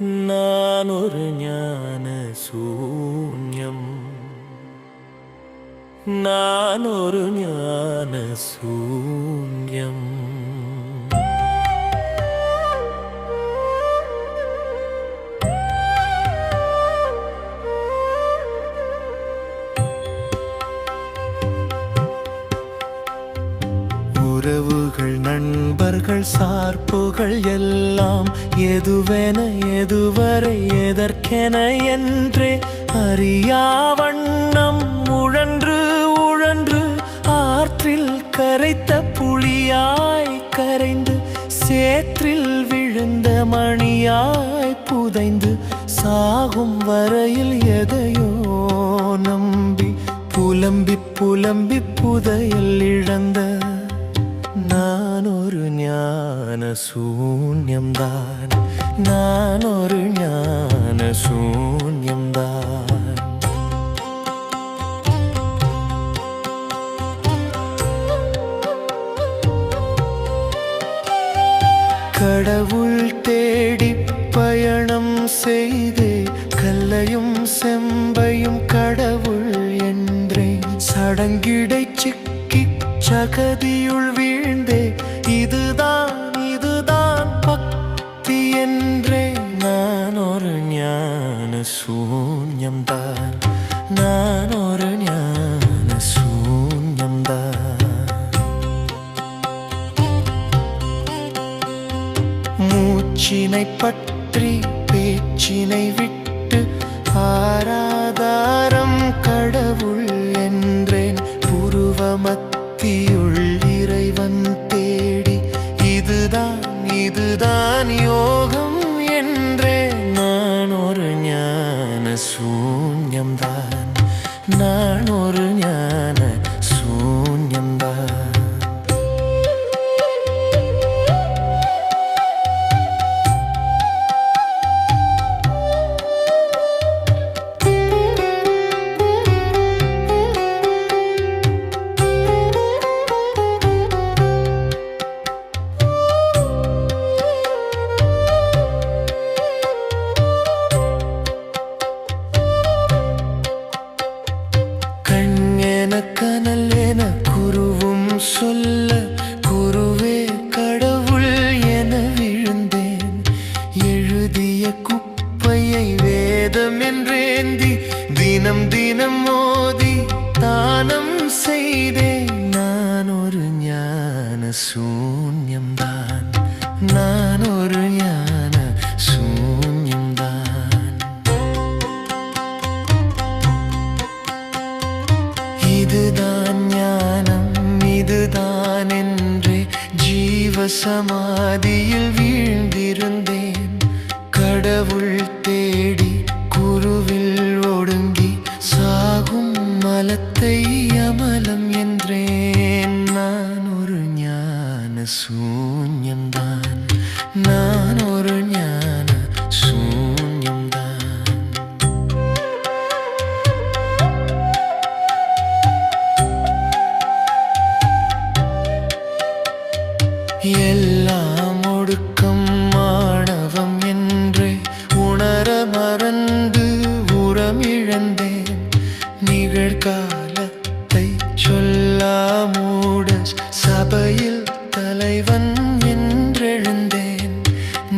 நான் ஒரு ஞான சூன்யம். நான் ஒரு ஞான சூன்யம். உறவுகள் நண்பர்கள் சார்புகள் எல்லாம் எதுவென எதுவரை எதற்கென என்றே அறியா வண்ணம் உழன்று உழன்று ஆற்றில் கரைத்த புளியாய் கரைந்து சேற்றில் விழுந்த மணியாய் புதைந்து சாகும் வரையில் எதையோ நம்பி புலம்பி புலம்பி புதையல் இழந்த நான் ஒரு ஞான சூன்யம்தான் நான் ஒரு ஞான சூன்யம்தான் கடவுள் தேடி பயணம் செய்தே கல்லையும் செம்பையும் கடவுள் என்றேன் சடங்கிடை சிக்கி சகதியுள் வீழ்ந்தே பேச்சினை பற்றி பேச்சினை விட்டு ஆராதாரம் கடவுள் என்றேன். புருவமத்தியுள் இறைவன் தேடி இதுதான் இதுதான் யோகம். செய்தேன் நான் ஒரு ஞான சூன்யம்தான் நான் ஒரு ஞான சூன்யம்தான் இதுதான் ஞானம் இதுதான் என்று ஜீவ சமாதியில் ஞான சூன்யம்தான் நான் ஒரு ஞான சூன்யம்தான் எல்லாம் ஒடுக்கம் மாணவம் என்றே உணர மறந்து உரமிழந்தேன். நிகழ்காலத்தை சொல்லா மூட சபையில் தலைவன் என்றெழுந்தேன்.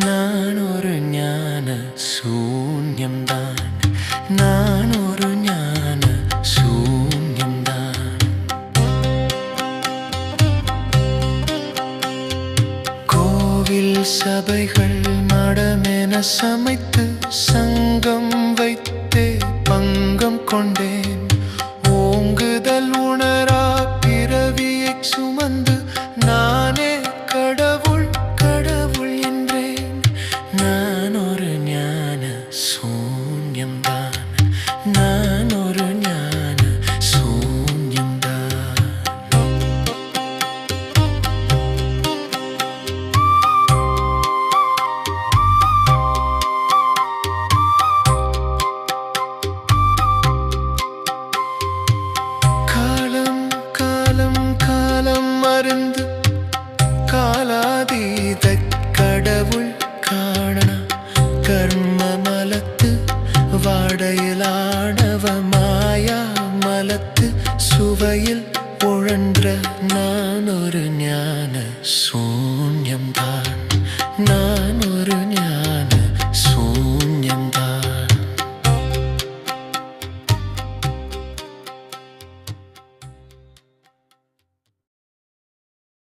நான் ஒரு ஞான சூன்யம்தான். நான் ஒரு ஞான சூன்யம்தான். கோவில் சபைகள் மடமென சமைத்து சங்கம் காலாதீத கடவுள் காண கர்ம மலத்து வாடையிலாடவ மாயா மலத்து சுவையில் உழன்ற நான் ஒரு ஞான சு